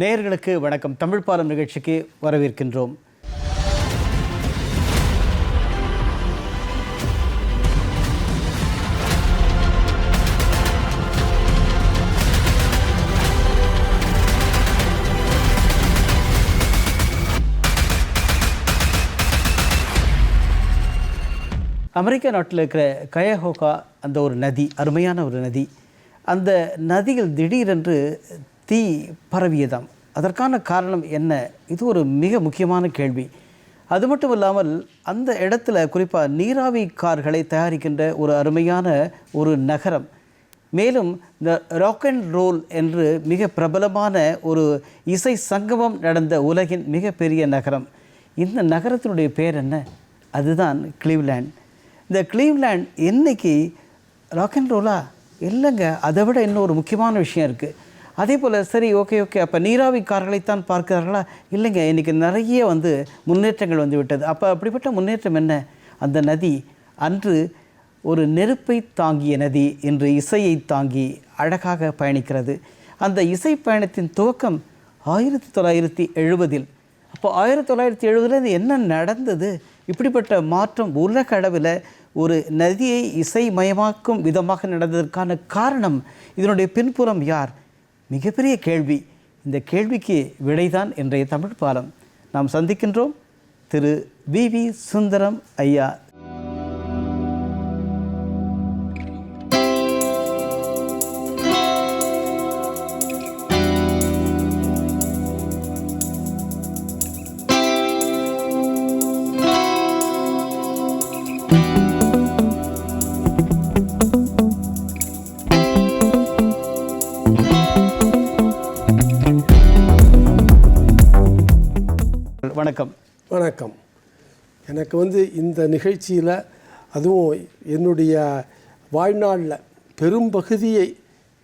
நேயர்களுக்கு வணக்கம். தமிழ் பாலம் நிகழ்ச்சிக்கு வரவேற்கின்றோம். அமெரிக்கா நாட்டில் இருக்கிற கயஹோகா அந்த ஒரு நதி அருமையான ஒரு நதி அந்த நதியில் திடீரென்று தீ பரவியதாம். அதற்கான காரணம் என்ன? இது ஒரு மிக முக்கியமான கேள்வி. அது மட்டும் இல்லாமல் அந்த இடத்துல குறிப்பாக நீராவி கார்களை தயாரிக்கின்ற ஒரு அருமையான ஒரு நகரம். மேலும் இந்த ராக் அண்ட் ரோல் என்று மிக பிரபலமான ஒரு இசை சங்கமம் நடந்த உலகின் மிகப்பெரிய நகரம். இந்த நகரத்தினுடைய பேர் என்ன? அதுதான் கிளீவ்லேண்ட். இந்த கிளீவ்லேண்ட் என்னைக்கு ராக் அண்ட் ரோலா இல்லைங்க. அதை விட இன்னும் ஒரு முக்கியமான விஷயம் இருக்குது அதே போல் சரி ஓகே ஓகே அப்போ நீராவி கார்களைத்தான் பார்க்கிறார்களா? இல்லைங்க இன்றைக்கி நிறைய வந்து முன்னேற்றங்கள் வந்து விட்டது. அப்போ அப்படிப்பட்ட முன்னேற்றம் என்ன? அந்த நதி அன்று ஒரு நெருப்பை தாங்கிய நதி இன்று இசையை தாங்கி அழகாக பயணிக்கிறது. அந்த இசை பயணத்தின் துவக்கம் ஆயிரத்தி தொள்ளாயிரத்தி எழுபதில் அப்போ ஆயிரத்தி தொள்ளாயிரத்தி எழுபதில் என்ன நடந்தது? இப்படிப்பட்ட மாற்றம் உலக அளவில் ஒரு நதியை இசைமயமாக்கும் விதமாக நடந்ததற்கான காரணம் இதனுடைய பின்புறம் யார்? மிகப்பெரிய கேள்வி. இந்த கேள்விக்கு விடைதான் இன்றைய தமிழ் பாலம் நாம் சந்திக்கின்றோம் திரு வி வி சுந்தரம் ஐயா வணக்கம். வணக்கம். எனக்கு வந்து இந்த நிகழ்ச்சியில் அதுவும் என்னுடைய வாழ்நாளில் பெரும்பகுதியை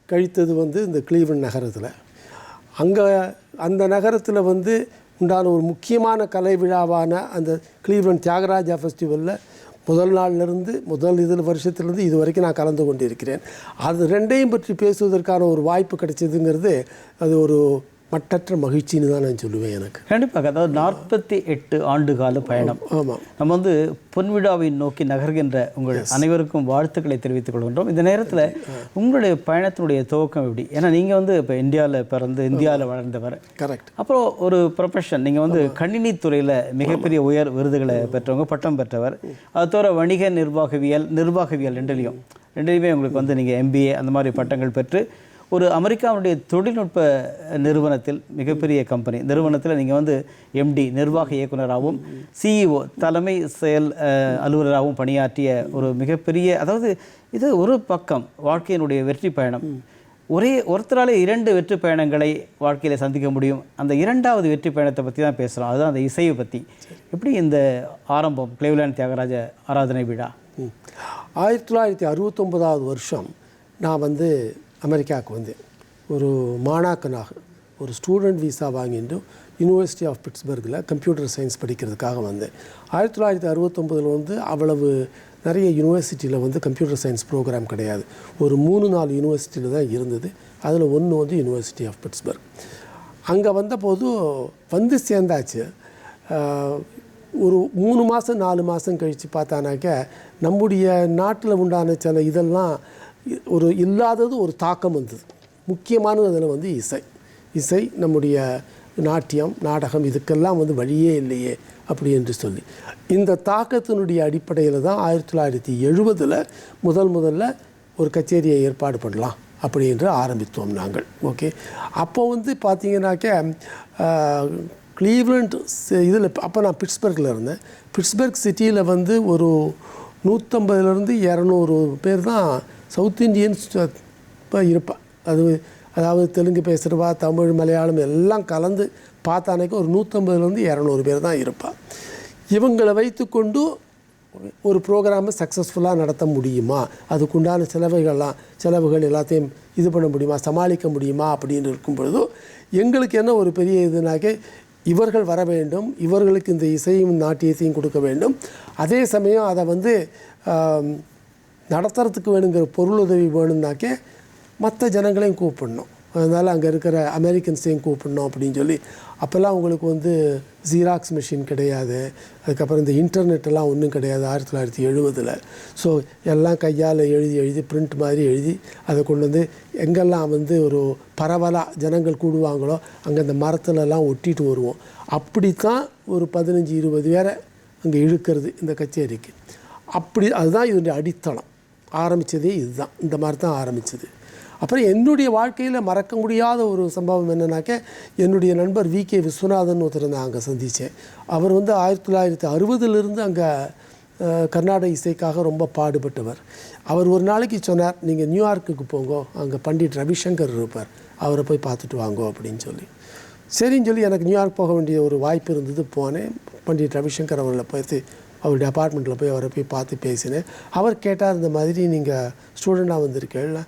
கழித்தது வந்து இந்த கிளீவன் நகரத்தில். அங்கே அந்த நகரத்தில் வந்து உண்டான ஒரு முக்கியமான கலை விழாவான அந்த கிளீவன் தியாகராஜா ஃபெஸ்டிவலில் முதல் நாள்லேருந்து முதல் இதில் வருஷத்துலேருந்து இது வரைக்கும் நான் கலந்து கொண்டிருக்கிறேன். அது ரெண்டையும் பற்றி பேசுவதற்கான ஒரு வாய்ப்பு கிடைச்சதுங்கிறது அது ஒரு மட்டற்ற மகிழ்ச்சின்னு தான் நான் சொல்லுவேன் எனக்கு. கண்டிப்பாக அதாவது நாற்பத்தி எட்டு ஆண்டு கால பயணம் ஆமாம் நம்ம வந்து பொன்விழாவை நோக்கி நகர்கின்ற உங்கள் அனைவருக்கும் வாழ்த்துக்களை தெரிவித்துக் கொள்கின்றோம். இந்த நேரத்தில் உங்களுடைய பயணத்தினுடைய துவக்கம் எப்படி? ஏன்னா நீங்கள் வந்து இப்போ இந்தியாவில் பிறந்து இந்தியாவில் வளர்ந்தவர் கரெக்ட் அப்புறம் ஒரு ப்ரொஃபஷன் நீங்கள் வந்து கணினி துறையில் மிகப்பெரிய உயர் விருதுகளை பெற்றவங்க பட்டம் பெற்றவர். அது தவிர வணிக நிர்வாகவியல் நிர்வாகவியல் ரெண்டுலேயும். ரெண்டுலேயுமே உங்களுக்கு வந்து நீங்கள் எம்பிஏ அந்த மாதிரி பட்டங்கள் பெற்று ஒரு அமெரிக்காவுடைய தொழில்நுட்ப நிறுவனத்தில் மிகப்பெரிய கம்பெனி. நிறுவனத்தில் நீங்கள் வந்து எம்டி நிர்வாக இயக்குனராகவும் சிஇஓ தலைமை செயல் அலுவலராகவும் பணியாற்றிய ஒரு மிகப்பெரிய அதாவது இது ஒரு பக்கம் வாழ்க்கையினுடைய வெற்றி பயணம். ஒரே ஒருத்தராலே இரண்டு வெற்றி பயணங்களை வாழ்க்கையில் சந்திக்க முடியும். அந்த இரண்டாவது வெற்றி பயணத்தை பற்றி தான் பேசுகிறோம் அதுதான் அந்த இசையை பற்றி எப்படி இந்த ஆரம்பம் கிளேவ்லேண்ட் தியாகராஜ ஆராதனை விழா? ஆயிரத்தி தொள்ளாயிரத்தி அறுபத்தொம்பதாவது வருஷம் நான் வந்து அமெரிக்காவுக்கு வந்தேன் ஒரு மாணாக்கனாக ஒரு ஸ்டூடெண்ட் விசா வாங்கிட்டு யூனிவர்சிட்டி ஆஃப் பிட்ஸ்பர்கில் கம்ப்யூட்டர் சயின்ஸ் படிக்கிறதுக்காக வந்தேன் ஆயிரத்தி தொள்ளாயிரத்தி அறுபத்தொம்பதில் வந்து அவ்வளவு நிறைய யூனிவர்சிட்டியில் வந்து கம்ப்யூட்டர் சயின்ஸ் ப்ரோக்ராம் கிடையாது. ஒரு மூணு நாலு யூனிவர்சிட்டியில் தான் இருந்தது. அதில் ஒன்று வந்து யூனிவர்சிட்டி ஆஃப் பிட்ஸ்பர்க் அங்கே வந்தபோது வந்து சேர்ந்தாச்சு. ஒரு மூணு மாதம் நாலு மாதம் கழித்து பார்த்தானாக்க நம்முடைய நாட்டில் உண்டான சில இதெல்லாம் ஒரு இல்லாதது ஒரு தாக்கம் வந்தது. முக்கியமானது அதில் வந்து இசை. இசை நம்முடைய நாட்டியம் நாடகம் இதுக்கெல்லாம் வந்து வழியே இல்லையே அப்படி என்று சொல்லி. இந்த தாக்கத்தினுடைய அடிப்படையில் தான் ஆயிரத்தி தொள்ளாயிரத்தி எழுபதில் முதல் முதல்ல ஒரு கச்சேரியை ஏற்பாடு பண்ணலாம் அப்படி என்று ஆரம்பித்தோம் நாங்கள். ஓகே? அப்போ வந்து பார்த்தீங்கன்னாக்க க்ளீவ்லண்ட் இதில் அப்போ நான் பிட்ஸ்பர்கில் இருந்தேன். பிட்ஸ்பர்க் சிட்டியில் வந்து ஒரு நூற்றம்பதுலேருந்து இரநூறு பேர் தான் சவுத் இண்டியன்ஸ் இப்போ இருப்பாள் அது அதாவது தெலுங்கு பேசுகிறவா தமிழ் மலையாளம் எல்லாம் கலந்து பார்த்தானேக்க ஒரு நூற்றம்பதுலேருந்து இரநூறு பேர் தான் இருப்பாள் இவங்களை வைத்துக்கொண்டு ஒரு ப்ரோக்ராமை சக்ஸஸ்ஃபுல்லாக நடத்த முடியுமா? அதுக்குண்டான செலவுகள்லாம் செலவுகள் எல்லாத்தையும் இது பண்ண முடியுமா? சமாளிக்க முடியுமா? அப்படின்னு இருக்கும் பொழுது எங்களுக்கு என்ன ஒரு பெரிய இதுனாக்க இவர்கள் வர வேண்டும் இவர்களுக்கு இந்த இசையும் நாட்டியத்தையும் கொடுக்க வேண்டும். அதே சமயம் அதை வந்து நடத்துறதுக்கு வேணுங்கிற பொருளுதவி வேணும்னாக்கே மற்ற ஜனங்களையும் கூப்பிடணும். அதனால் அங்கே இருக்கிற அமெரிக்கன்ஸையும் கூப்பிடணும் அப்படின்னு சொல்லி அப்போல்லாம் உங்களுக்கு வந்து ஜீராக்ஸ் மிஷின் கிடையாது. அதுக்கப்புறம் இந்த இன்டர்நெட்டெல்லாம் ஒன்றும் கிடையாது ஆயிரத்தி தொள்ளாயிரத்தி எழுபதில் ஸோ எல்லாம் கையால் எழுதி எழுதி பிரிண்ட் மாதிரி எழுதி அதை கொண்டு வந்து எங்கெல்லாம் வந்து ஒரு பரவலாக ஜனங்கள் கூடுவாங்களோ அங்கே அந்த மரத்துலலாம் ஒட்டிட்டு வருவோம். அப்படித்தான் ஒரு பதினஞ்சு இருபது பேரை அங்கே இழுக்கிறது இந்த கச்சேரிக்கு. அப்படி அதுதான் இதனுடைய அடித்தளம். ஆரம்பித்ததே இதுதான். இந்த மாதிரி தான் ஆரம்பித்தது அப்புறம் என்னுடைய வாழ்க்கையில் மறக்க முடியாத ஒரு சம்பவம் என்னன்னாக்க என்னுடைய நண்பர் வி. கே. விஸ்வநாதன் ஒருத்தர் நான் அங்கே சந்தித்தேன் அவர் வந்து ஆயிரத்தி தொள்ளாயிரத்தி அறுபதுலேருந்து அங்கே கர்நாடக இசைக்காக ரொம்ப பாடுபட்டவர். அவர் ஒரு நாளைக்கு சொன்னார் நீங்கள் நியூயார்க்குக்கு போங்கோ அங்கே பண்டிட் ரவிசங்கர் இருப்பார். அவரை போய் பார்த்துட்டு வாங்கோ அப்படின்னு சொல்லி. சரின்னு சொல்லி எனக்கு நியூயார்க் போக வேண்டிய ஒரு வாய்ப்பு இருந்தது. போனேன். பண்டிட் ரவிசங்கர் அவர்களை பார்த்து அவருடைய அப்பார்ட்மெண்ட்டில் போய் அவரை போய் பார்த்து பேசினேன். அவர் கேட்டார் இந்த மாதிரி நீங்கள் ஸ்டூடெண்ட்டாக வந்திருக்கீர்கள்.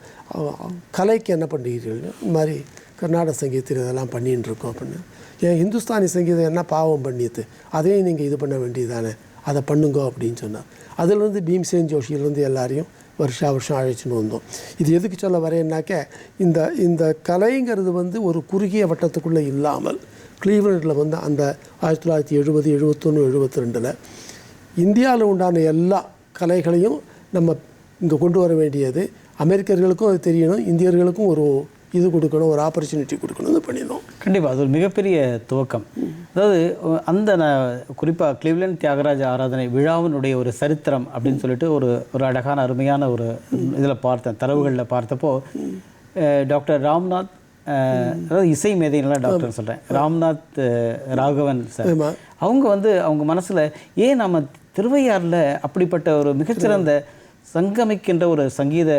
கலைக்கு என்ன பண்ணுறீர்கள் இந்த மாதிரி கர்நாடக சங்கீதத்தில் இதெல்லாம் பண்ணின்னு இருக்கோம் அப்படின்னு. ஏன் இந்துஸ்தானி சங்கீதம் என்ன பாவம் பண்ணியது? அதையும் நீங்கள் இது பண்ண வேண்டியதானே அதை பண்ணுங்க அப்படின்னு சொன்னார். அதுலேருந்து பீம்சேன் ஜோஷியிலேருந்து எல்லாரையும் வருஷா வருஷம் அழைச்சின்னு வந்தோம். இது எதுக்கு சொல்ல வரேன்னாக்க இந்த இந்த கலைங்கிறது வந்து ஒரு குறுகிய வட்டத்துக்குள்ளே இல்லாமல் கிளீவ்லண்டில் வந்து அந்த ஆயிரத்தி தொள்ளாயிரத்தி எழுபது எழுபத்தொன்று எழுபத்தி ரெண்டில் இந்தியாவில் உண்டான எல்லா கலைகளையும் நம்ம இங்கே கொண்டு வர வேண்டியது. அமெரிக்கர்களுக்கும் அது தெரியணும் இந்தியர்களுக்கும் ஒரு இது கொடுக்கணும் ஒரு ஆப்பர்ச்சுனிட்டி கொடுக்கணும்னு பண்ணிடணும். கண்டிப்பாக அது ஒரு மிகப்பெரிய துவக்கம். அதாவது அந்த நான் குறிப்பாக கிளிவ்லண்ட் தியாகராஜ ஆராதனை விழாவினுடைய ஒரு சரித்திரம் அப்படின்னு சொல்லிட்டு ஒரு ஒரு அழகான அருமையான ஒரு இதில் பார்த்தேன் தரவுகளில் பார்த்தப்போ டாக்டர் ராம்நாத் அதாவது இசை மேதைன்லாம் டாக்டர் சொல்கிறேன் ராம்நாத் ராகவன் சார். அவங்க வந்து அவங்க மனசில் ஏன் நம்ம திருவையாறில் அப்படிப்பட்ட ஒரு மிகச்சிறந்த சங்கமிக்கின்ற ஒரு சங்கீத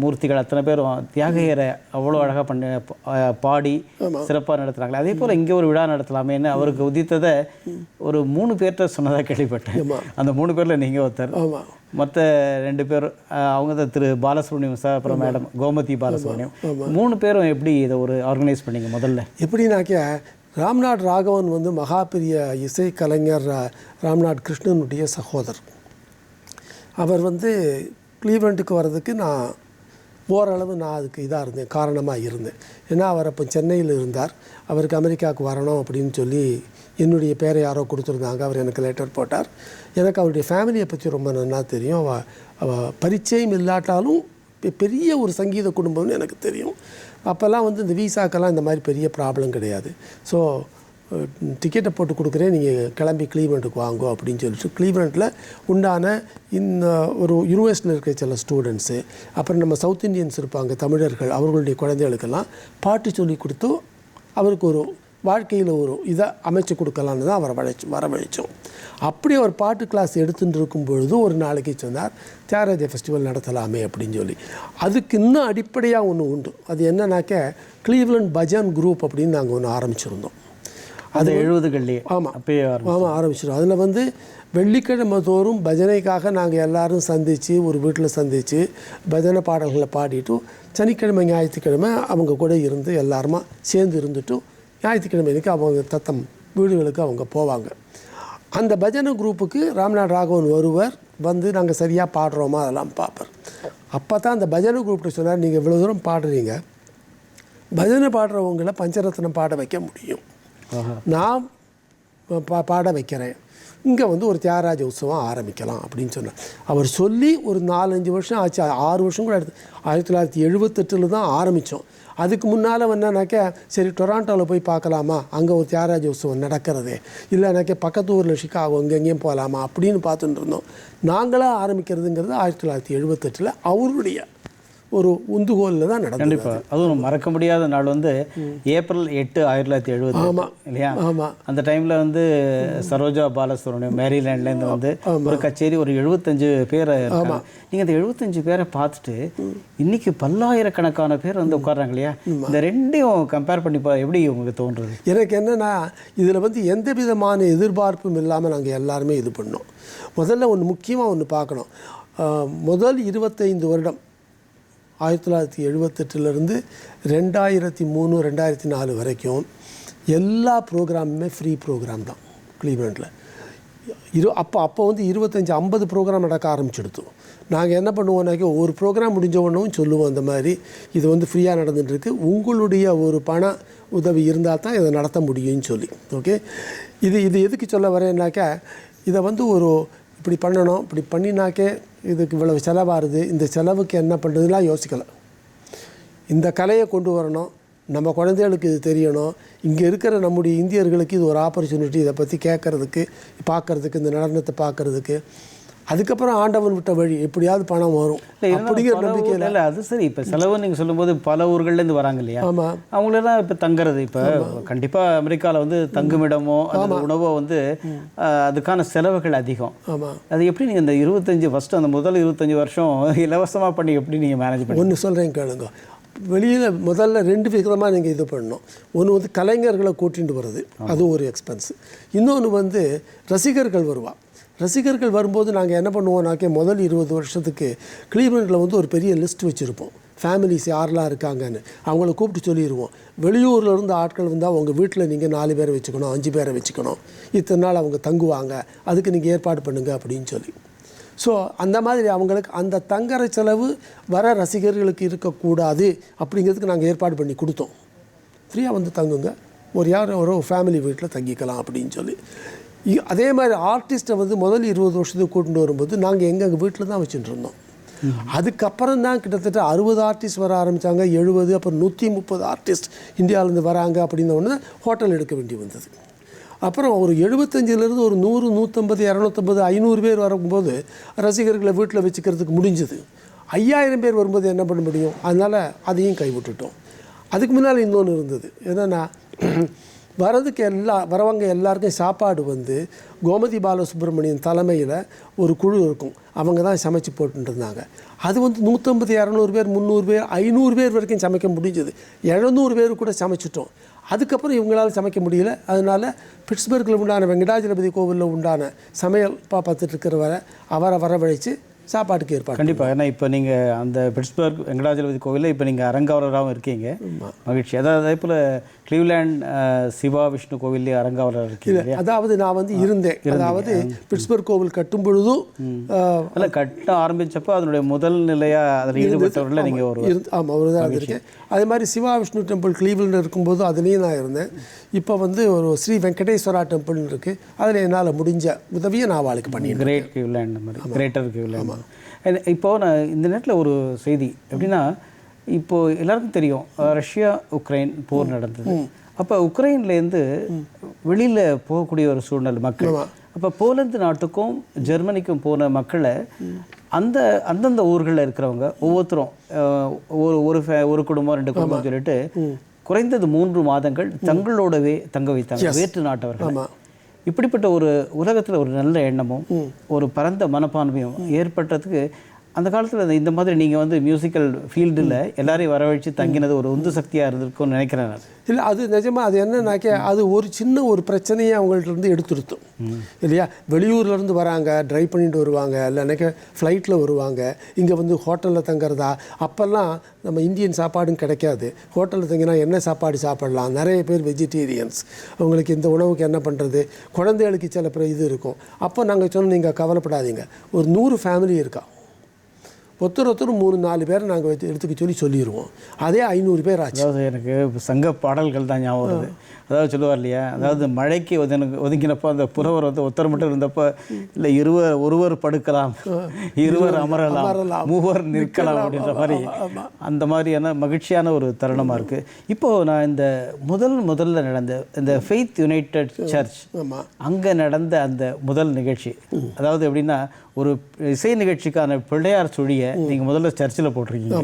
மூர்த்திகள் அத்தனை பேரும் தியாகையரை அவ்வளோ அழகாக பண்ணி பாடி சிறப்பாக நடத்துகிறாங்களே அதே போல் இங்கே ஒரு விழா நடத்தலாமேன்னு அவருக்கு உதித்ததை ஒரு மூணு பேர்கிட்ட சொன்னதாக கேள்விப்பட்டேன். அந்த மூணு பேரில் நீங்கள் ஒருத்தர். மற்ற ரெண்டு பேர் அவங்க தான் திரு பாலசுப்ரமணியம் சார் அப்புறம் மேடம் கோமதி பாலசுப்ரமணியம். மூணு பேரும் எப்படி இதை ஒரு ஆர்கனைஸ் பண்ணீங்க முதல்ல? எப்படின்னாக்க ராம்நாத் ராகவன் வந்து மகா பெரிய இசை கலைஞர் ராம்நாத் கிருஷ்ணனுடைய சகோதரர். அவர் வந்து கிளீவ்லண்டுக்கு வர்றதுக்கு நான் ஓரளவு நான் அதுக்கு இதாக இருந்தேன் காரணமாக இருந்தேன். ஏன்னா அவர் அப்போ சென்னையில் இருந்தார். அவருக்கு அமெரிக்காவுக்கு வரணும் அப்படின்னு சொல்லி என்னுடைய பேரை யாரோ கொடுத்துருந்தாங்க. அவர் எனக்கு லெட்டர் போட்டார். எனக்கு அவருடைய ஃபேமிலியை பற்றி ரொம்ப நல்லா தெரியும். அவ அவ பரிச்சயம் இல்லாட்டாலும் பெ- பெரிய ஒரு சங்கீத குடும்பம்னு எனக்கு தெரியும். அப்போல்லாம் வந்து இந்த விசாக்கெல்லாம் இந்த மாதிரி பெரிய ப்ராப்ளம் கிடையாது. ஸோ டிக்கெட்டை போட்டு கொடுக்குறேன் நீங்கள் கிளம்பி கிளீவ்லண்டுக்கு வாங்கோ அப்படின்னு சொல்லிட்டு கிளீவ்லண்டில் உண்டான இந்த ஒரு யூனிவர்சிட்டியில் இருக்கிற சில ஸ்டூடெண்ட்ஸு அப்புறம் நம்ம சவுத் இந்தியன்ஸ் இருப்பாங்க தமிழர்கள் அவர்களுடைய குழந்தைகளுக்கெல்லாம் பாட்டு சொல்லி கொடுத்து அவருக்கு ஒரு வாழ்க்கையில் ஒரு இதை அமைச்சு கொடுக்கலான்னு தான் அவரை வளைச்சு வரவழைச்சோம். அப்படி அவர் பாட்டு கிளாஸ் எடுத்துகிட்டு இருக்கும் பொழுது ஒரு நாளைக்கு சொன்னார் தியாகராஜ ஃபெஸ்டிவல் நடத்தலாமே அப்படின்னு சொல்லி. அதுக்கு இன்னும் அடிப்படையாக ஒன்று உண்டு. அது என்னன்னாக்க கிளீவ்லண்ட் பஜன் குரூப் அப்படின்னு நாங்கள் ஒன்று ஆரம்பிச்சிருந்தோம். அது எழுபதுகள்லேயே ஆமாம் அப்பயே ஆமாம் ஆரம்பிச்சிடும். அதில் வந்து வெள்ளிக்கிழமை தோறும் பஜனைக்காக நாங்கள் எல்லாரும் சந்தித்து ஒரு வீட்டில் சந்தித்து பஜனை பாடல்களை பாடிட்டு சனிக்கிழமை ஞாயிற்றுக்கிழமை அவங்க கூட இருந்து எல்லாருமா சேர்ந்து இருந்துட்டு ஞாயிற்றுக்கிழமை அன்னைக்கு அவங்க தத்தம் வீடுகளுக்கு அவங்க போவாங்க. அந்த பஜனை குரூப்புக்கு ராம்நாத் ராகவன் வருவர் வந்து நாங்கள் சரியாக பாடுறோமா அதெல்லாம் பார்ப்பார். அப்போ தான் அந்த பஜனை குரூப்கிட்ட சொன்னார் நீங்கள் இவ்வளோ தூரம் பாடுறீங்க. பஜனை பாடுறவங்கள பஞ்சரத்னம் பாட வைக்க முடியும். நான் பா பாட வைக்கிறேன். இங்கே வந்து ஒரு தியாகராஜ உற்சவம் ஆரம்பிக்கலாம் அப்படின்னு சொன்னார். அவர் சொல்லி ஒரு நாலஞ்சு வருஷம் ஆச்சு. ஆறு வருஷம் கூட எடுத்து ஆயிரத்தி தொள்ளாயிரத்தி எழுபத்தெட்டில் தான் ஆரம்பித்தோம் அதுக்கு முன்னால் என்னன்னாக்கா சரி டொராண்டோவில் போய் பார்க்கலாமா? அங்கே ஒரு தியாகராஜ உற்சவம் நடக்கிறதே. இல்லைனாக்கா பக்கத்து ஊரில் ஷிகாகோ இங்கே எங்கேயும் போகலாமா அப்படின்னு பார்த்துட்டு இருந்தோம். நாங்களாக ஆரம்பிக்கிறதுங்கிறது ஆயிரத்தி தொள்ளாயிரத்தி எழுபத்தெட்டில் அவருடைய ஒரு உந்துகோலில் தான் நடந்தது கண்டிப்பா. அதுவும் மறக்க முடியாத நாள் வந்து ஏப்ரல் எட்டு ஆயிரத்தி தொள்ளாயிரத்தி எழுபது. ஆமாம். இல்லையா? ஆமாம் அந்த டைம்ல வந்து சரோஜா பாலசுப்ரமணியம் மேரிலேண்ட்ல இருந்து வந்து ஒரு கச்சேரி ஒரு எழுபத்தஞ்சு பேர் இருக்காங்க. நீங்க அந்த எழுபத்தஞ்சு பேரை பார்த்துட்டு இன்னைக்கு பல்லாயிரக்கணக்கான பேர் வந்து உட்கார்றாங்க இல்லையா? இந்த ரெண்டையும் கம்பேர் பண்ணி பா எப்படி உங்களுக்கு தோன்றுது? எனக்கு என்னென்னா இதில் வந்து எந்த விதமான எதிர்பார்ப்பும் இல்லாமல் நாங்கள் எல்லாருமே இது பண்ணோம். முதல்ல ஒன்று முக்கியமாக ஒன்று பார்க்கணும். முதல் இருபத்தைந்து வருடம் ஆயிரத்தி தொள்ளாயிரத்தி எழுபத்தெட்டுலேருந்து ரெண்டாயிரத்தி மூணு ரெண்டாயிரத்தி நாலு வரைக்கும் எல்லா ப்ரோக்ராமுமே ஃப்ரீ ப்ரோக்ராம் தான் கிளீவ்லண்டில் இரு அப்போ அப்போ வந்து இருபத்தஞ்சி ஐம்பது ப்ரோக்ராம் நடக்க ஆரம்பிச்சிடுத்தோம் நாங்கள் என்ன பண்ணுவோம்னாக்கி ஒரு ப்ரோக்ராம் முடிஞ்ச உடனே சொல்லுவோம் அந்த மாதிரி இது வந்து ஃப்ரீயாக நடந்துட்டுருக்கு உங்களுடைய ஒரு பண உதவி இருந்தால் தான் இதை நடத்த முடியும்னு சொல்லி ஓகே இது இது எதுக்கு சொல்ல வரேன்னாக்கா இதை வந்து ஒரு இப்படி பண்ணணும் இப்படி பண்ணினாக்கே இதுக்கு இவ்வளவு செலவாகுது இந்த செலவுக்கு என்ன பண்ணுறதுலாம் யோசிக்கலை. இந்த கலையை கொண்டு வரணும். நம்ம குழந்தைகளுக்கு இது தெரியணும். இங்கே இருக்கிற நம்முடைய இந்தியர்களுக்கு இது ஒரு ஆப்பர்ச்சுனிட்டி இதை பற்றி கேட்குறதுக்கு பார்க்கறதுக்கு இந்த நடனத்தை பார்க்குறதுக்கு. அதுக்கப்புறம் ஆண்டவன் விட்ட வழி எப்படியாவது பணம் வரும். அப்படிங்கிற பல நம்பிக்கை ஊர்ல- இல்ல அது சரி. இப்போ செலவு நீங்கள் சொல்லும்போது பல ஊர்கள்லேருந்து வராங்க இல்லையா? ஆமாம் அவங்களெல்லாம் இப்போ தங்குறது. இப்போ கண்டிப்பாக அமெரிக்காவில் வந்து தங்குமிடமோ அந்த உணவோ வந்து அதுக்கான செலவுகள் அதிகம். ஆமாம் அது எப்படி நீங்கள் இந்த இருபத்தஞ்சி ஃபஸ்ட்டு அந்த முதல் இருபத்தஞ்சி வருஷம் இலவசமாக பண்ணி எப்படி நீங்கள் மேனேஜ் பண்ணி ஒன்று சொல்கிறேன் கேளுங்க. வெளியில் முதல்ல ரெண்டு விதமாக நீங்கள் இது பண்ணணும். ஒன்று வந்து கலைஞர்களை கூட்டிட்டு வர்றது. அது ஒரு எக்ஸ்பென்ஸ் இன்னொன்று வந்து ரசிகர்கள் வருவா. ரசிகர்கள் வரும்போது நாங்கள் என்ன பண்ணுவோம்னாக்கே முதல் இருபது வருஷத்துக்கு கிளீவ்லண்டில் வந்து ஒரு பெரிய லிஸ்ட் வச்சுருப்போம். ஃபேமிலிஸ் யாரெல்லாம் இருக்காங்கன்னு அவங்கள கூப்பிட்டு சொல்லிடுவோம் வெளியூரில் இருந்து ஆட்கள் வந்தால் உங்கள் வீட்டில் நீங்கள் நாலு பேரை வச்சுக்கணும் அஞ்சு பேரை வச்சுக்கணும். இத்தனை நாள் அவங்க தங்குவாங்க அதுக்கு நீங்கள் ஏற்பாடு பண்ணுங்கள் அப்படின்னு சொல்லி. ஸோ அந்த மாதிரி அவங்களுக்கு அந்த தங்குற செலவு வர ரசிகர்களுக்கு இருக்கக்கூடாது அப்படிங்கிறதுக்கு நாங்கள் ஏற்பாடு பண்ணி கொடுத்தோம். ஃப்ரீயாக வந்து தங்குங்க. ஒரு யார் ஒரு ஃபேமிலி வீட்டில் தங்கிக்கலாம் அப்படின்னு சொல்லி. அதே மாதிரி ஆர்டிஸ்ட்டை வந்து முதல் இருபது வருஷத்துக்கு கூட்டிட்டு வரும்போது நாங்கள் எங்கள் வீட்டில் தான் வச்சுட்டு இருந்தோம். அதுக்கப்புறம் தான் கிட்டத்தட்ட அறுபது ஆர்டிஸ்ட் வர ஆரம்பித்தாங்க எழுபது அப்புறம் நூற்றி முப்பது ஆர்டிஸ்ட் இந்தியாவிலேருந்து வராங்க அப்படின்ன உடனே ஹோட்டல் எடுக்க வேண்டி வந்தது. அப்புறம் ஒரு எழுபத்தஞ்சிலேருந்து ஒரு நூறு நூற்றம்பது இரநூத்தம்பது ஐநூறு பேர் வரும்போது ரசிகர்களை வீட்டில் வச்சுக்கிறதுக்கு முடிஞ்சுது. ஐயாயிரம் பேர் வரும்போது என்ன பண்ண முடியும்? அதனால் அதையும் கைவிட்டுட்டோம். அதுக்கு முன்னால் இன்னொன்று இருந்தது. என்னென்னா வரதுக்கு எல்லா வரவங்க எல்லாருக்கும் சாப்பாடு வந்து கோமதி பாலசுப்ரமணியன் தலைமையில் ஒரு குழு இருக்கும். அவங்க தான் சமைச்சு போட்டுட்டு இருந்தாங்க அது வந்து நூற்றம்பது இரநூறு பேர் முந்நூறு பேர் ஐநூறு பேர் வரைக்கும் சமைக்க முடிஞ்சது. எழுநூறு பேர் கூட சமைச்சிட்டோம். அதுக்கப்புறம் இவங்களால சமைக்க முடியல. அதனால பிட்ஸ்பர்கில் உண்டான வெங்கடாஜலபதி கோவிலில் உண்டான சமையல் பா பார்த்துட்டு இருக்கிறவரை அவரை வரவழைச்சு சாப்பாட்டுக்கு ஏற்பாடு கண்டிப்பாக ஏன்னா இப்போ நீங்கள் அந்த பிட்ஸ்பர்க் வெங்கடாஜலபதி கோவிலில் இப்போ நீங்கள் அரங்காவலராகவும் இருக்கீங்க. மகிழ்ச்சி. அதாவது அதே போல் கிளீவ்லேண்ட் சிவா விஷ்ணு கோவில்லே அரங்காவலர் இல்லையா? அதாவது நான் வந்து இருந்தேன். அதாவது பிட்ஸ்பர்க் கோவில் கட்டும் பொழுதும் அதில் கட்ட ஆரம்பிச்சப்போ அதனுடைய முதல் நிலையாக அதில் ஈடுபட்டவர்களில் நீங்கள் ஒரு ஆமாம் ஒரு தான் இருக்கேன் அதே மாதிரி சிவா விஷ்ணு டெம்பிள் கிளீவ்லண்ட் இருக்கும்போது அதுலேயும் நான் இருந்தேன். இப்போ வந்து ஒரு ஸ்ரீ வெங்கடேஸ்வரா டெம்பிள்னு இருக்குது அதில் என்னால் முடிஞ்ச உதவியை நான் அவளுக்கு பண்ணிடுறேன் கிரேட் கிவ்லேண்ட் மாதிரி கிரேட்டர் கிவ்லேண்ட் இப்போ நான் இந்த நேரத்தில் ஒரு செய்தி. எப்படின்னா இப்போ எல்லாருக்கும் தெரியும் ரஷ்யா உக்ரைன் போர் நடந்தது. அப்போ உக்ரைன்லேருந்து வெளியில் போகக்கூடிய ஒரு சூழ்நிலை மக்கள். அப்போ போலந்து நாட்டுக்கும் ஜெர்மனிக்கும் போன மக்களை அந்த அந்தந்த ஊர்களில் இருக்கிறவங்க ஒவ்வொருத்தரும் ஒரு ஒரு ஒரு குடும்பம் ரெண்டு குடும்பம் சொல்லிட்டு குறைந்தது மூன்று மாதங்கள் தங்களோடவே தங்க வைத்தாங்க வேற்று நாட்டவர்கள். இப்படிப்பட்ட ஒரு உலகத்தில் ஒரு நல்ல எண்ணமும் ஒரு பரந்த மனப்பான்மையும் ஏற்பட்டதுக்கு அந்த காலத்தில் இந்த மாதிரி நீங்கள் வந்து மியூசிக்கல் ஃபீல்டில் எல்லாரையும் வரவழைச்சு தங்கினது ஒரு உந்து சக்தியாக இருந்திருக்கும்னு நினைக்கிறேன் நான். இல்லை அது நிஜமா அது என்னன்னாக்கே அது ஒரு சின்ன ஒரு பிரச்சனையை அவங்கள்ட்ட இருந்து எடுத்துருத்தோம். இல்லையா? வெளியூர்ல இருந்து வராங்க ட்ரைவ் பண்ணிட்டு வருவாங்க இல்லைனாக்க ஃப்ளைட்டில் வருவாங்க இங்கே வந்து ஹோட்டலில் தங்குறதா அப்போல்லாம் நம்ம இந்தியன் சாப்பாடும் கிடைக்காது. ஹோட்டலில் தங்கினா என்ன சாப்பாடு சாப்பிடலாம்? நிறைய பேர் வெஜிடேரியன்ஸ் அவங்களுக்கு இந்த உணவுக்கு என்ன பண்ணுறது குழந்தைகளுக்கு சில பேர் இது இருக்கும். அப்போ நாங்கள் சொன்னோம் நீங்கள் கவலைப்படாதீங்க. ஒரு நூறு ஃபேமிலி இருக்கா? ஒருத்தர் ஒருத்தர் மூணு நாலு பேரை நாங்கள் எடுத்துக்க சொல்லி சொல்லிடுவோம் அதே ஐநூறு பேர் ஆச்சு. எனக்கு சங்க பாடல்கள் தான் ஞாபகம் வருது. அதாவது சொல்லுவார் இல்லையா? அதாவது மழைக்கு ஒதுங்க ஒதுங்கினப்போ அந்த புறவர் வந்து ஒருத்தர் மட்டும் இருந்தப்போ இல்லை இருவர் ஒருவர் படுக்கலாம். இருவர் அமரலாம். மூவர் நிற்கலாம். அப்படின்ற மாதிரி அந்த மாதிரியான மகிழ்ச்சியான ஒரு தருணமாக இருக்குது இப்போது நான் இந்த முதல் முதல்ல நடந்த இந்த ஃபெய்த் யுனைடெட் சர்ச் அங்கே நடந்த அந்த முதல் நிகழ்ச்சி. அதாவது எப்படின்னா ஒரு இசை நிகழ்ச்சிக்கான பிள்ளையார் சுழியை நீங்கள் முதல்ல சர்ச்சில் போட்டிருக்கீங்க.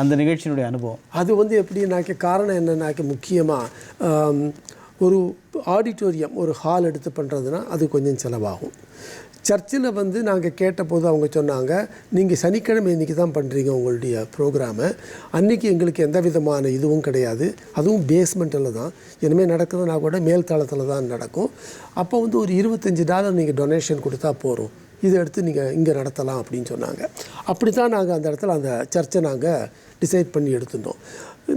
அந்த நிகழ்ச்சியினுடைய அனுபவம். அது வந்து எப்படின்னாக்க காரணம் என்னன்னாக்க முக்கியமாக ஒரு ஆடிட்டோரியம் ஒரு ஹால் எடுத்து பண்ணுறதுனா அது கொஞ்சம் செலவாகும். சர்ச்சில் வந்து நாங்கள் கேட்டபோது அவங்க சொன்னாங்க நீங்கள் சனிக்கிழமை இன்றைக்கி தான் பண்ணுறீங்க உங்களுடைய ப்ரோக்ராமை. அன்றைக்கி எங்களுக்கு எந்த விதமான இதுவும் கிடையாது. அதுவும் பேஸ்மெண்ட்டில் தான். இனிமேல் நடக்குதுன்னா கூட மேல் தளத்தில் தான் நடக்கும். அப்போ வந்து ஒரு இருபத்தஞ்சி டாலர் நீங்கள் டொனேஷன் கொடுத்தா போகிறோம் இதை எடுத்து நீங்கள் இங்கே நடத்தலாம் அப்படின்னு சொன்னாங்க. அப்படி தான் நாங்கள் அந்த இடத்துல அந்த சர்ச்சை நாங்கள் டிசைட் பண்ணி எடுத்துட்டோம்.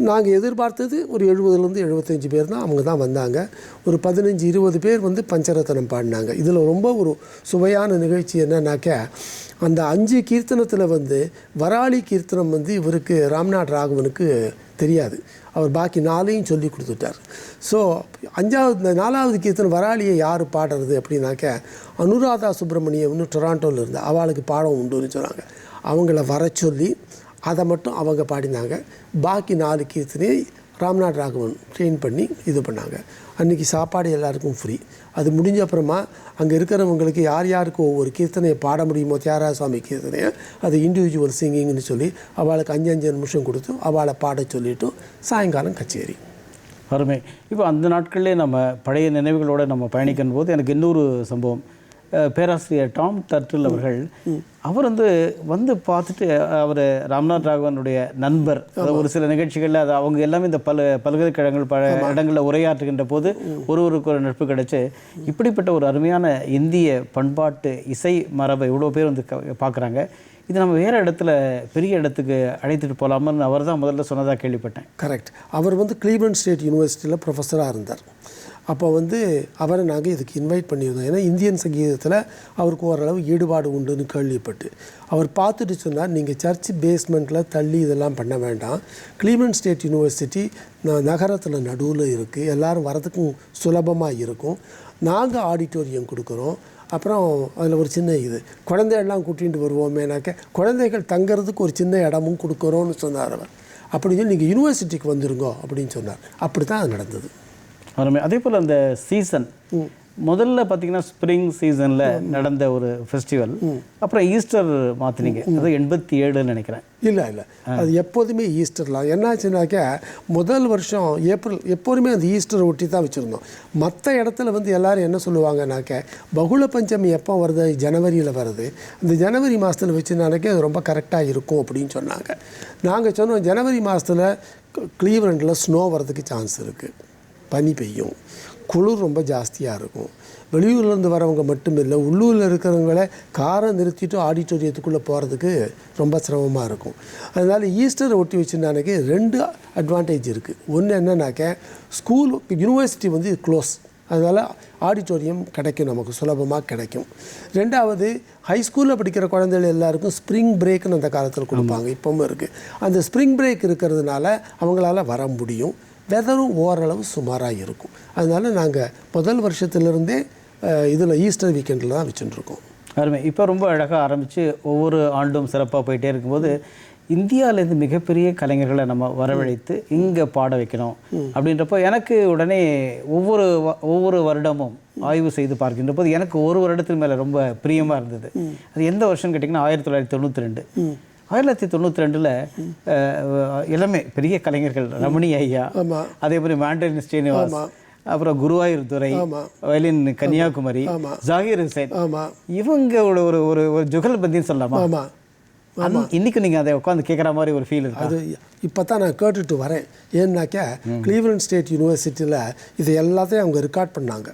நாங்கள் எதிர்பார்த்தது ஒரு எழுபதுலேருந்து எழுபத்தஞ்சு பேர் தான் அவங்க தான் வந்தாங்க. ஒரு பதினஞ்சு இருபது பேர் வந்து பஞ்சரத்தனம் பாடினாங்க. இதில் ரொம்ப ஒரு சுவையான நிகழ்ச்சி என்னன்னாக்க அந்த அஞ்சு கீர்த்தனத்தில் வந்து வராளி கீர்த்தனம் வந்து இவருக்கு ராம்நாத் ராகவனுக்கு தெரியாது. அவர் பாக்கி நாளையும் சொல்லி கொடுத்துட்டார். ஸோ அஞ்சாவது இந்த நாலாவது கீர்த்தன் வராளியை யார் பாடுறது அப்படின்னாக்க அனுராதா சுப்பிரமணியம்னு டொராண்டோவில் இருந்தா அவளுக்கு பாடம் உண்டுன்னு சொன்னாங்க. அவங்கள வர சொல்லி அதை மட்டும் அவங்க பாடினாங்க. பாக்கி நாலு கீர்த்தனையை ராம்நாத் ராகவன் ட்ரெயின் பண்ணி இது பண்ணாங்க. அன்றைக்கி சாப்பாடு எல்லாருக்கும் ஃப்ரீ அது முடிஞ்ச அப்புறமா அங்கே இருக்கிறவங்களுக்கு யார் யாருக்கு ஒவ்வொரு கீர்த்தனையை பாட முடியுமோ தியாகராஜ சுவாமி கீர்த்தனையை அது இண்டிவிஜுவல் சிங்கிங்னு சொல்லி அவளுக்கு அஞ்சு அஞ்சு நிமிஷம் கொடுத்து அவளை பாட சொல்லிட்டு சாயங்காலம் கச்சேரி. அருமை. இப்போ அந்த நாட்கள்லேயே நம்ம பழைய நினைவுகளோடு நம்ம பயணிக்கும் போது எனக்கு இன்னொரு சம்பவம். பேராசிரியர் டாம் டர்ட்டில் அவர்கள் அவர் வந்து வந்து பார்த்துட்டு அவர் ராம்நாத் ராகவனுடைய நண்பர். அதாவது ஒரு சில நிகழ்ச்சிகளில் அது அவங்க எல்லாமே இந்த பல பல்கலைக்கழகங்கள் பல இடங்களில் உரையாற்றுகின்ற போது ஒருவருக்கு ஒரு நட்பு கிடைச்சு இப்படிப்பட்ட ஒரு அருமையான இந்திய பண்பாட்டு இசை மரபை இவ்வளோ பேர் வந்து பார்க்குறாங்க. இது நம்ம வேறு இடத்துல பெரிய இடத்துக்கு அழைத்துட்டு போகலாமான்னு அவர் தான் முதல்ல சொன்னதாக கேள்விப்பட்டேன். கரெக்ட் அவர் வந்து கிளீவ்லண்ட் ஸ்டேட் யூனிவர்சிட்டியில் ப்ரொஃபஸராக இருந்தார். அப்போ வந்து அவரை நாங்கள் இதுக்கு இன்வைட் பண்ணியிருந்தோம். ஏன்னா இந்தியன் சங்கீதத்தில் அவருக்கு ஓரளவு ஈடுபாடு உண்டுன்னு கேள்விப்பட்டு. அவர் பார்த்துட்டு சொன்னார் நீங்கள் சர்ச் பேஸ்மெண்ட்டில் தள்ளி இதெல்லாம் பண்ண வேண்டாம். கிளீவலண்ட் ஸ்டேட் யூனிவர்சிட்டி நகரத்தில் நடுவில் இருக்குது எல்லோரும் வரதுக்கும் சுலபமாக இருக்கும். நாங்கள் ஆடிட்டோரியம் கொடுக்குறோம். அப்புறம் அதில் ஒரு சின்ன இது. குழந்தையெல்லாம் கூட்டிகிட்டு வருவோமேனாக்க குழந்தைகள் தங்கறதுக்கு ஒரு சின்ன இடமும் கொடுக்குறோன்னு சொன்னார் அவர். அப்படி சொல்லி நீங்கள் யூனிவர்சிட்டிக்கு வந்துருங்கோ அப்படின்னு சொன்னார். அப்படி தான் அது நடந்தது. அதே போல் அந்த சீசன் முதல்ல பார்த்தீங்கன்னா ஸ்ப்ரிங் சீசனில் நடந்த ஒரு ஃபெஸ்டிவல் அப்புறம் ஈஸ்டர் மாற்றினீங்க அது எண்பத்தி ஏழுன்னு நினைக்கிறேன். இல்லை இல்லை. அது எப்போதுமே ஈஸ்டர்லாம் என்னாச்சுனாக்கா முதல் வருஷம் ஏப்ரல் எப்போதுமே அந்த ஈஸ்டரை ஒட்டி தான் வச்சுருந்தோம். மற்ற இடத்துல வந்து எல்லாரும் என்ன சொல்லுவாங்கனாக்க பகுள பஞ்சமி எப்போ வருது? ஜனவரியில் வருது. இந்த ஜனவரி மாதத்தில் வச்சுனாக்கே அது ரொம்ப கரெக்டாக இருக்கும் அப்படின்னு சொன்னாங்க. நாங்கள் சொன்னோம் ஜனவரி மாதத்தில் க்ளீவ்லண்டில் ஸ்னோ வரதுக்கு சான்ஸ் இருக்குது பனி பெய்யும். குளிர் ரொம்ப ஜாஸ்தியாக இருக்கும். வெளியூர்லேருந்து வரவங்க மட்டும் இல்லை உள்ளூரில் இருக்கிறவங்கள காரை நிறுத்திட்டு ஆடிட்டோரியத்துக்குள்ளே போகிறதுக்கு ரொம்ப சிரமமாக இருக்கும். அதனால் ஈஸ்டரை ஒட்டி வச்சுருந்தானக்கு ரெண்டு அட்வான்டேஜ் இருக்குது ஒன்று என்னன்னாக்க ஸ்கூல் யூனிவர்சிட்டி வந்து க்ளோஸ் அதனால் ஆடிட்டோரியம் கிடைக்கும் நமக்கு சுலபமாக கிடைக்கும். ரெண்டாவது ஹை ஸ்கூலில் படிக்கிற குழந்தைகள் எல்லாருக்கும் ஸ்ப்ரிங் பிரேக்னு அந்த காலத்தில் கொடுப்பாங்க. இப்போவும் இருக்குது அந்த ஸ்ப்ரிங் பிரேக் இருக்கிறதுனால அவங்களால வர முடியும். வெதரும் ஓரளவு சுமாராக இருக்கும். அதனால் நாங்கள் முதல் வருஷத்துலேருந்தே இதில் ஈஸ்டர் வீக்கெண்டில் தான் வச்சுட்டுருக்கோம். அருமை. இப்போ ரொம்ப அழகாக ஆரம்பித்து ஒவ்வொரு ஆண்டும் சிறப்பாக போயிட்டே இருக்கும்போது இந்தியாவிலேருந்து மிகப்பெரிய கலைஞர்களை நம்ம வரவழைத்து இங்கே பாட வைக்கணும் அப்படின்றப்போ எனக்கு உடனே ஒவ்வொரு ஒவ்வொரு வருடமும் ஆய்வு செய்து பார்க்கின்ற போது எனக்கு ஒரு வருடத்தின் மேலே ரொம்ப பிரியமாக இருந்தது. அது எந்த வருஷம் கேட்டிங்கன்னா ஆயிரத்தி தொள்ளாயிரத்தி தொண்ணூற்றி ரெண்டு. ஆயிரத்தி தொள்ளாயிரத்தி தொண்ணூற்றி ரெண்டில் எல்லாமே பெரிய கலைஞர்கள் ரமணி ஐயா அதே மாதிரி மாண்டலின் ஸ்ரீனிவாஸ் அப்புறம் குருவாயூர் துரை வயலின் கன்னியாகுமரி ஜாகிர் ஹுசைன் இவங்களோட ஒரு ஒரு ஒரு ஜுகல்பந்தின்னு சொல்லலாமா? இன்னைக்கு நீங்கள் அதை உட்காந்து கேட்குற மாதிரி ஒரு ஃபீல் இருக்கு? அது இப்போ தான் நான் கேட்டுட்டு வரேன். ஏன்னாக்கா கிளீவ்லண்ட் ஸ்டேட் யூனிவர்சிட்டியில் இதை எல்லாத்தையும் அவங்க ரெக்கார்ட் பண்ணாங்க.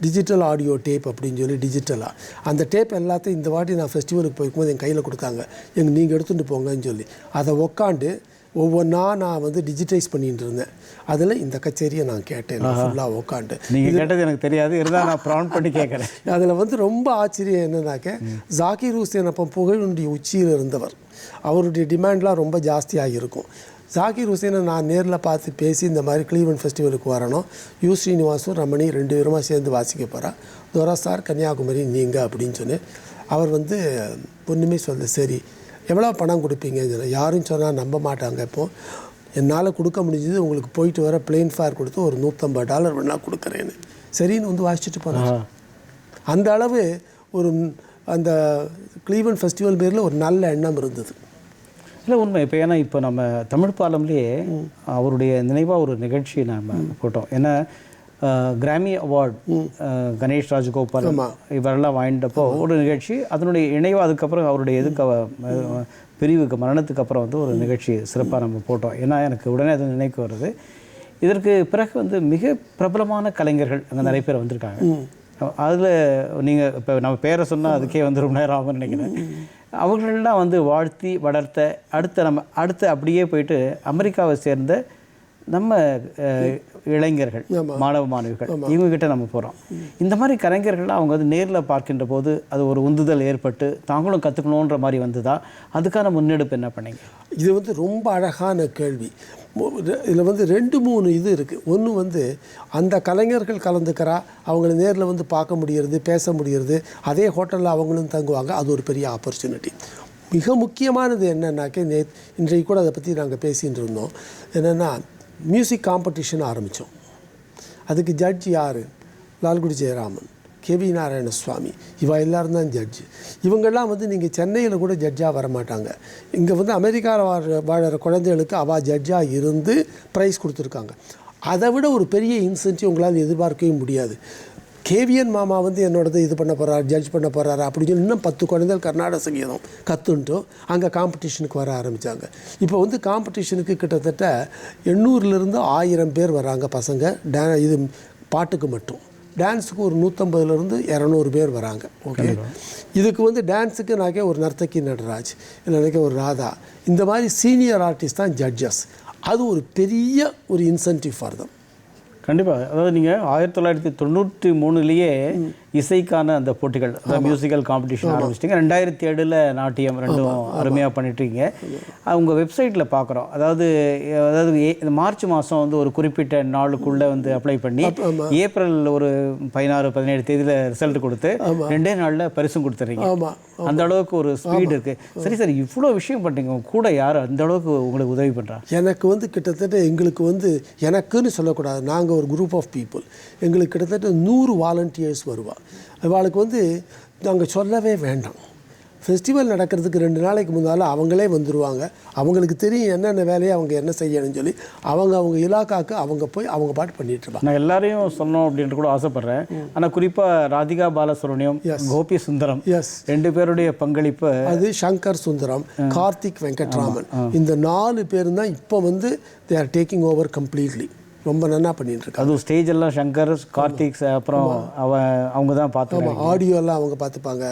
டிஜிட்டல் ஆடியோ டேப் அப்படின்னு சொல்லி டிஜிட்டலாக அந்த டேப் எல்லாத்தையும் இந்த வாட்டி நான் ஃபெஸ்டிவலுக்கு போய்க்கும்போது என் கையில் கொடுத்தாங்க. எங்க நீங்கள் எடுத்துகிட்டு போங்கன்னு சொல்லி. அதை உக்காண்டு ஒவ்வொன்றா நான் வந்து டிஜிட்டைஸ் பண்ணிட்டு இருந்தேன். அதில் இந்த கச்சேரியை நான் கேட்டேன். ஃபுல்லாக உக்காண்டு நீங்கள் கேட்டது எனக்கு தெரியாது. இருந்தால் நான் ப்ரௌன் பண்ணி கேட்குறேன் அதில் வந்து ரொம்ப ஆச்சரியம் என்னன்னாக்க ஜாகிர் ஹுசேன் அப்போ புகழுடைய உச்சியில் இருந்தவர். அவருடைய டிமாண்ட்லாம் ரொம்ப ஜாஸ்தியாக இருக்கும். ஜாகிர் ஹுசேனை நான் நேரில் பார்த்து பேசி இந்த மாதிரி கிளீவன் ஃபெஸ்டிவலுக்கு வரணும். யூ ஸ்ரீனிவாசும் ரமணி ரெண்டு பேருமா சேர்ந்து வாசிக்க போகிறா துரா சார் கன்னியாகுமரி நீங்கள் அப்படின்னு சொன்னேன் அவர் வந்து ஒன்றுமே சொல்ல சரி எவ்வளோ பணம் கொடுப்பீங்கன்னு சொன்னேன் யாரும் சொன்னால் நம்ப மாட்டாங்க இப்போ. என்னால் கொடுக்க முடிஞ்சது உங்களுக்கு போயிட்டு வர பிளேன் ஃபேர் கொடுத்து ஒரு நூற்றம்பது டாலர் வேணால் கொடுக்குறேன்னு. சரின்னு வந்து வாசிச்சுட்டு போனார் அந்த அளவு ஒரு அந்த கிளீவன் ஃபெஸ்டிவல் பேரில் ஒரு நல்ல எண்ணம் இருந்தது. இல்லை உண்மை. இப்போ ஏன்னா இப்போ நம்ம தமிழ் பாலம்லேயே அவருடைய நினைவாக ஒரு நிகழ்ச்சி நம்ம போட்டோம். ஏன்னா கிராமி அவார்ட் கணேஷ் ராஜகோபால் இவரெல்லாம் வாங்கிட்டப்போ ஒரு நிகழ்ச்சி. அதனுடைய இணைவாக அதுக்கப்புறம் அவருடைய இதுக்கு பிரிவுக்கு மரணத்துக்கு அப்புறம் வந்து ஒரு நிகழ்ச்சி சிறப்பாக நம்ம போட்டோம். ஏன்னா எனக்கு உடனே அது நினைக்கு வருது. இதற்கு பிறகு வந்து மிக பிரபலமான கலைஞர்கள் அங்கே நிறைய பேர் வந்திருக்காங்க. அதில் நீங்கள் இப்போ நம்ம பேரை சொன்னால் அதுக்கே வந்து ரொம்ப நேரம் ஆகும்னு நினைக்கிறேன். அவங்களெல்லாம் வந்து வாழ்த்தி வளர்த்த அடுத்த நம்ம அடுத்து அப்படியே போயிட்டு அமெரிக்காவை சேர்ந்த நம்ம இளைஞர்கள் மாணவ மாணவிகள் இவங்க கிட்ட நம்ம போகிறோம் இந்த மாதிரி கலைஞர்கள்லாம் அவங்க வந்து நேரில் பார்க்கின்ற போது அது ஒரு உந்துதல் ஏற்பட்டு தாங்களும் கற்றுக்கணுன்ற மாதிரி வந்ததா? அதுக்கான முன்னெடுப்பு என்ன பண்ணீங்க? இது வந்து ரொம்ப அழகான கேள்வி. இதில் வந்து ரெண்டு மூணு இது இருக்குது ஒன்று வந்து அந்த கலைஞர்கள் கலந்துக்கிறா அவங்கள நேரில் வந்து பார்க்க முடியறது பேச முடியறது அதே ஹோட்டலில் அவங்களும் தங்குவாங்க. அது ஒரு பெரிய ஆப்பர்ச்சுனிட்டி மிக முக்கியமானது என்னன்னாக்க நே இன்றைக்கு கூட அதை பற்றி நாங்கள் பேசிகிட்டு இருந்தோம். என்னென்னா மியூசிக் காம்படிஷன் ஆரம்பித்தோம் அதுக்கு ஜட்ஜ் யார்? Lalgudi Jayaraman K V Narayanaswamy. இவா எல்லாரும் தான் ஜட்ஜு இவங்கெல்லாம் வந்து நீங்கள் சென்னையில் கூட ஜட்ஜாக வர மாட்டாங்க இங்கே வந்து அமெரிக்காவில் வாழ வாழற குழந்தைகளுக்கு அவள் ஜட்ஜாக இருந்து ப்ரைஸ் கொடுத்துருக்காங்க. அதை விட ஒரு பெரிய இன்சென்டிவ் உங்களால் எதிர்பார்க்கவே முடியாது. கேவிஎன் மாமா வந்து என்னோடது இது பண்ண போகிறார் ஜட்ஜ் பண்ண போகிறாரு அப்படின்னு சொல்லி இன்னும் பத்து குழந்தைகள் கர்நாடக சங்கீதம் கற்றுன்ட்டு அங்கே காம்படிஷனுக்கு வர ஆரம்பித்தாங்க இப்போ வந்து காம்படிஷனுக்கு கிட்டத்தட்ட எண்ணூறுலேருந்து ஆயிரம் பேர் வராங்க பசங்க. டே இது பாட்டுக்கு மட்டும். டான்ஸுக்கு ஒரு நூற்றம்பதுலேருந்து இரநூறு பேர் வராங்க. ஓகே இதுக்கு வந்து டான்ஸுக்கு நாக்கே ஒரு நர்த்தகி நடராஜ் இல்லைனாக்கே ஒரு ராதா. இந்த மாதிரி சீனியர் ஆர்டிஸ்ட் தான் ஜட்ஜஸ் அது ஒரு பெரிய ஒரு இன்சென்டிவ் ஃபார் தம் கண்டிப்பாக அதாவது நீங்கள் ஆயிரத்தி தொள்ளாயிரத்தி தொண்ணூற்றி மூணுலேயே இசைக்கான அந்த போட்டிகள் அதாவது மியூசிக்கல் காம்படிஷன் ஆரம்பிச்சிட்டிங்க. ரெண்டாயிரத்தி ஏழில் நாட்டியம் ரெண்டும் அருமையாக பண்ணிட்டுருக்கீங்க. உங்கள் வெப்சைட்டில் பார்க்குறோம் அதாவது அதாவது மார்ச் மாதம் வந்து ஒரு குறிப்பிட்ட நாளுக்குள்ளே வந்து அப்ளை பண்ணி ஏப்ரல் ஒரு பதினாறு பதினேழு தேதியில் ரிசல்ட் கொடுத்து ரெண்டே நாளில் பரிசும் கொடுத்துறீங்க. அந்த அளவுக்கு ஒரு ஸ்பீடு இருக்குது சரி சரி. இவ்வளோ விஷயம் பண்ணுறீங்க உங்க கூட யார் அந்த அளவுக்கு உங்களுக்கு உதவி பண்ணுறா எனக்கு வந்து கிட்டத்தட்ட எங்களுக்கு வந்து எனக்குன்னு சொல்லக்கூடாது. நாங்கள் ஒரு குரூப் ஆஃப் பீப்புள் எங்களுக்கு கிட்டத்தட்ட நூறு வாலண்டியர்ஸ் வருவா. அவளுக்கு வந்து நாங்கள் சொல்லவே வேண்டாம். ஃபெஸ்டிவல் நடக்கிறதுக்கு ரெண்டு நாளைக்கு முன்னால் அவங்களே வந்துடுவாங்க அவங்களுக்கு தெரியும் என்னென்ன வேலையை அவங்க என்ன செய்யணும்னு சொல்லி அவங்க அவங்க இலாக்காக்கு அவங்க போய் அவங்க பாட்டு பண்ணிட்டு இருப்பாங்க. நான் எல்லாரையும் சொல்லணும் அப்படின்ட்டு கூட ஆசைப்படுறேன். ஆனால் குறிப்பாக ராதிகா பாலசுப்ரமணியம் கோபி சுந்தரம் எஸ் ரெண்டு பேருடைய பங்களிப்பு அது சங்கர் சுந்தரம் கார்த்திக் வெங்கட்ராமன். இந்த நாலு பேரும் தான் இப்போ வந்து they are taking over completely ரொம்ப நன்னா பண்ணிட்டு இருக்காங்க அதுவும் ஸ்டேஜ் எல்லாம் சங்கர் கார்த்திக் அப்புறம் அவன் அவங்க தான் ஆமாம் ஆடியோ எல்லாம் அவங்க பார்த்துப்பாங்க.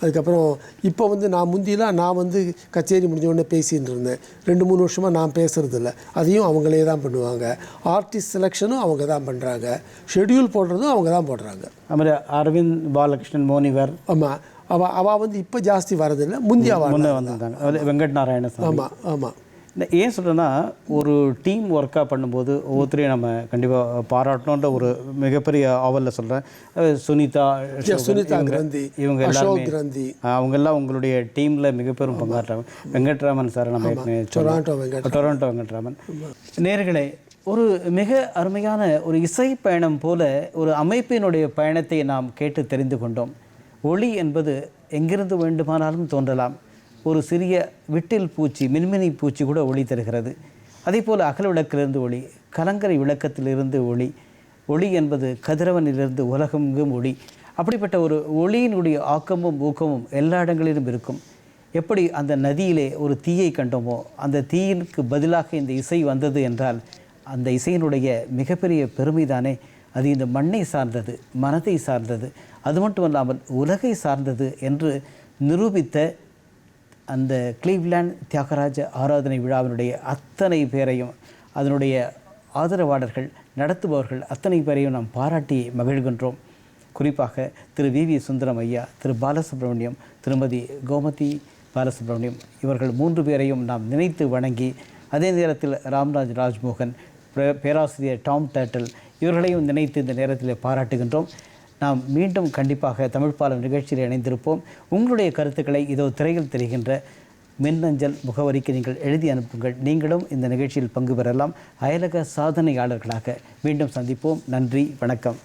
அதுக்கப்புறம் இப்போ வந்து நான் முந்திலாம் நான் வந்து கச்சேரி முடிஞ்ச உடனே பேசின்னு இருந்தேன். ரெண்டு மூணு வருஷமாக நான் பேசுறது இல்ல அதையும் அவங்களே தான் பண்ணுவாங்க. ஆர்டிஸ்ட் செலெக்ஷனும் அவங்க தான் பண்ணுறாங்க ஷெட்யூல் போடுறதும் அவங்க தான் போடுறாங்க. அதுமாதிரி அரவிந்த் பாலகிருஷ்ணன் மோனிவர். ஆமாம் அவள் அவள் வந்து இப்போ ஜாஸ்தி வரதில்லை. முந்தி வந்திருந்தாங்க. அது வெங்கட் நாராயணசாமி. ஆமாம் ஆமாம் இந்த ஏன் சொல்கிறேன்னா ஒரு டீம் ஒர்க்காக பண்ணும்போது ஒவ்வொருத்தரையும் நம்ம கண்டிப்பாக பாராட்டணுன்ற ஒரு மிகப்பெரிய ஆவலில் சொல்கிறேன் சுனிதா சுனிதா கிரந்தி இவங்க எல்லாருமே கிரந்தி. அவங்க எல்லாம் உங்களுடைய டீமில் மிகப்பெரும் பங்காற்றாங்க வெங்கட்ராமன் சார் நம்ம டொரண்டோ வெங்கட்ராமன். நேர்களே ஒரு மிக அருமையான ஒரு இசை பயணம் போல ஒரு அமைப்பினுடைய பயணத்தை நாம் கேட்டு தெரிந்து கொண்டோம். ஒளி என்பது எங்கிருந்து வேண்டுமானாலும் தோன்றலாம். ஒரு சிறிய விட்டில் பூச்சி மின்மினி பூச்சி கூட ஒளி தருகிறது. அதே போல் அகல் விளக்கிலிருந்து ஒளி கலங்கரை விளக்கத்திலிருந்து ஒளி ஒளி என்பது கதிரவனிலிருந்து உலகமெங்கும் ஒளி. அப்படிப்பட்ட ஒரு ஒளியினுடைய ஆக்கமும் ஊக்கமும் எல்லா இடங்களிலும் இருக்கும். எப்படி அந்த நதியிலே ஒரு தீயை கண்டோமோ அந்த தீயிற்கு பதிலாக இந்த இசை வந்தது என்றால் அந்த இசையினுடைய மிகப்பெரிய பெருமைதானே. அது இந்த மண்ணை சார்ந்தது மனத்தை சார்ந்தது. அது மட்டுமல்லாமல் உலகை சார்ந்தது என்று நிரூபித்த அந்த கிளீவ்லேண்ட் தியாகராஜ ஆராதனை விழாவினுடைய அத்தனை பேரையும் அதனுடைய ஆதரவாளர்கள் நடத்துபவர்கள் அத்தனை பேரையும் நாம் பாராட்டி மகிழ்கின்றோம். குறிப்பாக திரு வி வி சுந்தரம் ஐயா திரு பாலசுப்ரமணியம் திருமதி கோமதி பாலசுப்ரமணியம் இவர்கள் மூன்று பேரையும் நாம் நினைத்து வணங்கி அதே நேரத்தில் ராம்ராஜ் ராஜ்மோகன் பே- பேராசிரியர் டாம் டேட்டல் இவர்களையும் நினைத்து இந்த நேரத்தில் பாராட்டுகின்றோம். நாம் மீண்டும் கண்டிப்பாக தமிழ் பாலம் நிகழ்ச்சியில் இணைந்திருப்போம். உங்களுடைய கருத்துக்களை இதோ திரையில் தெரிகின்ற மின்னஞ்சல் முகவரிக்கு நீங்கள் எழுதி அனுப்புங்கள். நீங்களும் இந்த நிகழ்ச்சியில் பங்கு பெறலாம். அயலக சாதனையாளர்களாக மீண்டும் சந்திப்போம். நன்றி வணக்கம்.